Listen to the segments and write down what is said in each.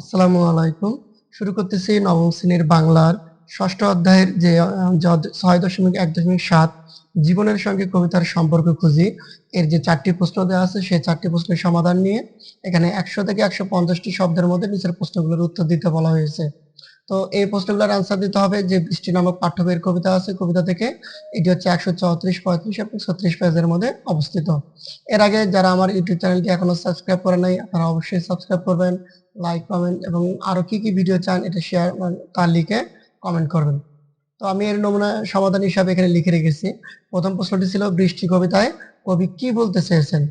আসসালামু আলাইকুম। শুরু করতেছি নবম শ্রেণির বাংলার ষষ্ঠ অধ্যায়ের যে ছয় দশমিক এক দশমিক সাত জীবনের সঙ্গে কবিতার সম্পর্ক খুঁজি। এর যে চারটি প্রশ্ন দেওয়া আছে, সেই চারটি প্রশ্নের সমাধান নিয়ে এখানে একশো থেকে একশো পঞ্চাশটি শব্দের মধ্যে নিচের প্রশ্নগুলোর উত্তর দিতে বলা হয়েছে। তো এই প্রশ্নগুলোর আনসার দিতে হবে যে বৃষ্টি নামক পাঠ্য বইয়ের কবিতা আছে, কবিতা থেকে এটি হচ্ছে একশো চৌত্রিশ, পঁয়ত্রিশ এবং ছত্রিশ পেজের মধ্যে অবস্থিত। এর আগে যারা আমার ইউটিউব চ্যানেলটি এখনও সাবস্ক্রাইব করে নাই, আপনারা অবশ্যই সাবস্ক্রাইব করবেন লাইক কমেন্ট এবং আরও কি কি ভিডিও চান এটা শেয়ার তার লিখে কমেন্ট করবেন। তো আমি এর নমুনা সমাধান হিসাবে এখানে লিখে রেখেছি। প্রথম প্রশ্নটি ছিল, বৃষ্টি কবিতায় কবি কি বলতে চেয়েছেন?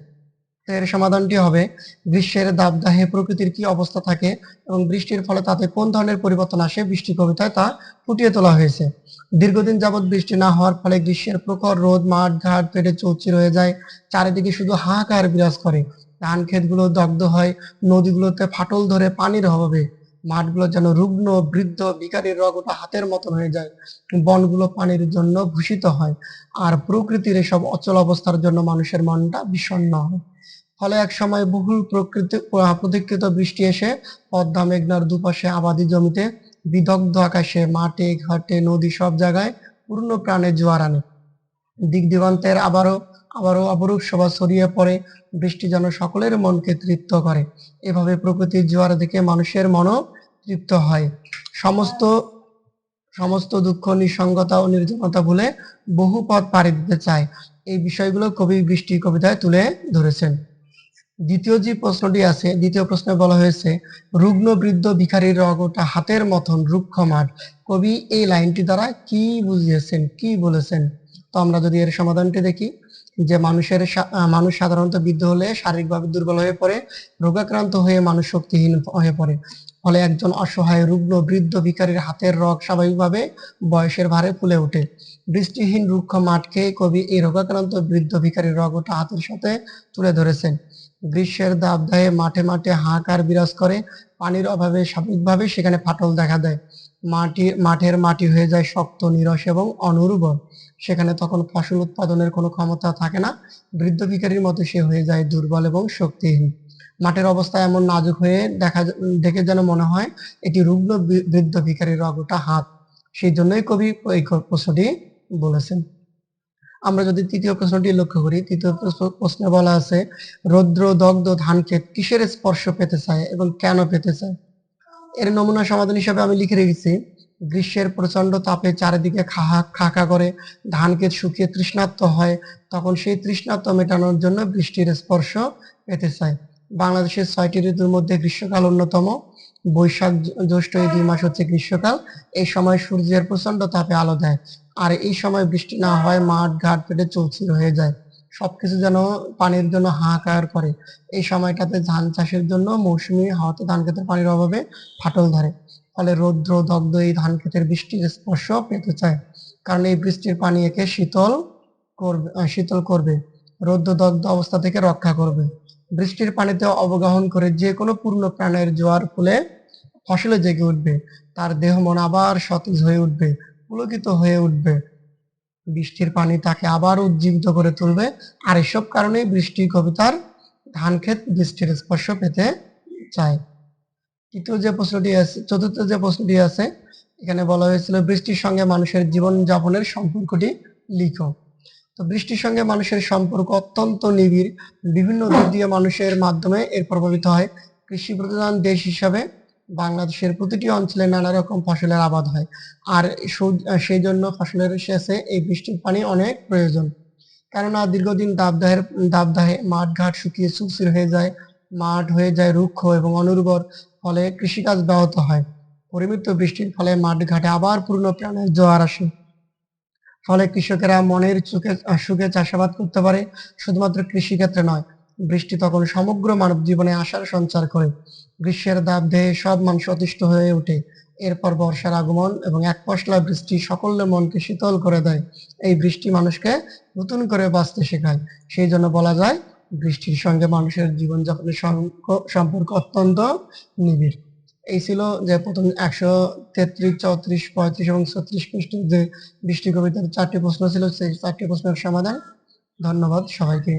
এর সমাধানটি হবে। গ্রীষ্মের দাবদাহে প্রকৃতির কি অবস্থা থাকে এবং বৃষ্টির ফলে তাতে কোন ধরনের পরিবর্তন আসে, বৃষ্টি কবিতায় তা ফুটিয়ে তোলা হয়েছে। দীর্ঘদিন যাবৎ বৃষ্টি না হওয়ার ফলে গ্রীষ্মের প্রখর রোদ, মাঠ ঘাট পেটে চৌচির হয়ে যায়। চারিদিকে শুধু হাহাকার বিরাজ করে। ধান ক্ষেতগুলো দগ্ধ হয়, নদীগুলোতে ফাটল ধরে পানির অভাবে। মাঠগুলো যেন রুগ্ন, বৃদ্ধ, ভিখারির রগ ওটা হাতের মতন হয়ে যায়। বনগুলো পানির জন্য ভূষিত হয়। আর প্রকৃতির এসব অচল অবস্থার জন্য মানুষের মনটা বিষণ্ণ হয়। ফলে এক সময় বহুল প্রকৃতি প্রতীক্ষিত বৃষ্টি এসে পদ্মা মেঘনার দুপাশে আবাদি জমিতে বিদগ্ধ আকাশে মাঠে ঘাটে, নদী সব জায়গায় পূর্ণ প্রাণে জোয়ার আনে। দিক দিগন্তের আবারও আবারও অপরূপ শোভা ছড়িয়ে পড়ে, বৃষ্টি যেন সকলের মনকে তৃপ্ত করে। এভাবে প্রকৃতির জোয়ার দেখে মানুষের মনও তৃপ্ত হয়। সমস্ত সমস্ত দুঃখ, নিঃসঙ্গতা ও নির্জনতা ভুলে বহু পথ পাড়ি দিতে চায়। এই বিষয়গুলো কবি বৃষ্টি কবিতায় তুলে ধরেছেন। দ্বিতীয় যে প্রশ্নটি আছে, দ্বিতীয় প্রশ্নে বলা হয়েছে, রুগ্ন, বৃদ্ধ, ভিখারির রগটা হাতের মতন রুক্ষ মাঠ। কবি এই লাইনটি দ্বারা কি বুঝিয়েছেন, কি বলেছেন? তো আমরা যদি এর সমাধানটি দেখি, যে মানুষের মানুষ সাধারণত বৃদ্ধ হলে শারীরিকভাবে দুর্বল হয়ে পড়ে, রোগাক্রান্ত হয়ে মানুষ শক্তিহীন হয়ে পড়ে। ফলে একজন অসহায় রুগ্ন, বৃদ্ধ ভিখারির হাতের রগ স্বাভাবিকভাবে বয়সের ভারে ফুলে ওঠে। বৃষ্টিহীন রুক্ষ মাঠকে কবি এই রোগাক্রান্ত বৃদ্ধ ভিখারির রগ ওটা হাতের সাথে তুলে ধরেছেন। গ্রীষ্মের দাবদাহে মাঠে মাঠে হাঁকার বিরাজ করে, পানির অভাবে স্বাভাবিকভাবে সেখানে ফাটল দেখা দেয়। মাটি, মাঠের মাটি হয়ে যায় শক্ত, নিরস এবং অনুর্বর সেখানে তখন ফসল উৎপাদনের কোনো ক্ষমতা থাকে না। বৃদ্ধ ভিখারির মতো সে হয়ে যায় দুর্বল এবং শক্তিহীন। মাঠের অবস্থা এমন নাজুক হয়ে দেখা দেখে যেন মনে হয় এটি রুগ্ন বৃদ্ধ ভিখারির রগটা হাত। সেই জন্যই কবি এই প্রশ্নটি বলেছেন। আমরা যদি তৃতীয় প্রশ্নটি লক্ষ্য করি, তৃতীয় প্রশ্ন- বলা আছে, রৌদ্র, দগ্ধ ধান ক্ষেত কিসের স্পর্শ পেতে চায় এবং কেন পেতে চায়? এর নমুনা সমাধান হিসাবে আমি লিখে রেখেছি, গ্রীষ্মের প্রচণ্ড তাপে চারিদিকে খাহা খাকা করে ধান ক্ষেত শুকিয়ে তৃষ্ণার্ত হয়, তখন সেই তৃষ্ণার্ত মেটানোর জন্য বৃষ্টির স্পর্শ পেতে চায়। বাংলাদেশের ছয়টি ঋতুর মধ্যে গ্রীষ্মকাল অন্যতম। বৈশাখ জ্যৈষ্ঠ এই দুই মাস হচ্ছে গ্রীষ্মকাল। এই সময় সূর্যের প্রচণ্ড তাপে আলো দেয়। আর এই সময় বৃষ্টি না হয়, মাঠ, ঘাট, পেটে চৌচির হয়ে যায়। সবকিছু যেন পানির জন্য হাহাকার করে। এই সময়টাতে ধান চাষের জন্য মৌসুমি হাওয়াতে ধান ক্ষেতের পানির অভাবে ফাটল ধরে। ফলে রৌদ্র, দগ্ধ এই ধান ক্ষেতের বৃষ্টির স্পর্শ পেতে চায়। কারণ এই বৃষ্টির পানি একে শীতল করবে শীতল করবে। রৌদ্র, দগ্ধ অবস্থা থেকে রক্ষা করবে। বৃষ্টির পানিতে অবগাহন করে যে কোনো পূর্ণ প্রাণের জোয়ার ফুলে ফসলে জেগে উঠবে। তার দেহ মন আবার সতেজ হয়ে উঠবে, পুলকিত হয়ে উঠবে। বৃষ্টির পানি তাকে আবার উজ্জীবিত করে তুলবে। আর এসব কারণেই বৃষ্টি কবিতার ধান ক্ষেত বৃষ্টির স্পর্শ পেতে চায়। তৃতীয় যে প্রশ্নটি আছে, চতুর্থ যে প্রশ্নটি আছে, এখানে বলা হয়েছিল, বৃষ্টির সঙ্গে মানুষের জীবন যাপনের সম্পর্কটি লিখো। তো বৃষ্টির সঙ্গে মানুষের সম্পর্ক অত্যন্ত নিবিড়। বিভিন্ন দিক দিয়ে মানুষের মাধ্যমে এর প্রভাবিত হয়। কৃষি প্রধান দেশ হিসাবে বাংলাদেশের প্রতিটি অঞ্চলে নানা রকম ফসলের আবাদ হয়। আর সেই জন্য ফসলের শেষে এই বৃষ্টির পানি অনেক প্রয়োজন। কেননা দীর্ঘদিন দাবদাহের দাবদাহে মাঠ ঘাট শুকিয়ে সুস্থির হয়ে যায়, মাঠ হয়ে যায় রুক্ষ এবং অনুর্বর, ফলে কৃষিকাজ ব্যাহত হয়। পরিমিত বৃষ্টির ফলে মাঠ ঘাটে আবার পূর্ণ প্রাণের জোয়ার আসে। ফলে কৃষকেরা মনের চোখে সুখে চাষাবাদ করতে পারে। শুধুমাত্র কৃষিক্ষেত্রে নয়, বৃষ্টি তখন সমগ্র মানব জীবনে আশার সঞ্চার করে। গ্রীষ্মের দাব দেহে সব মানুষ অতিষ্ঠ হয়ে ওঠে। এরপর বর্ষার আগমন এবং এক পশলা বৃষ্টি সকলের মনকে শীতল করে দেয়। এই বৃষ্টি মানুষকে নতুন করে বাঁচতে শেখায়। সেই জন্য বলা যায়, বৃষ্টির সঙ্গে মানুষের জীবনযাপনের সম্পর্ক অত্যন্ত নিবিড়। এই ছিল যে প্রথম একশো তেত্রিশ, চৌত্রিশ, পঁয়ত্রিশ এবং ছত্রিশ পৃষ্ঠের যে বৃষ্টি কবিতার চারটি প্রশ্ন ছিল, সেই চারটি প্রশ্নের সমাধান। ধন্যবাদ সবাইকে।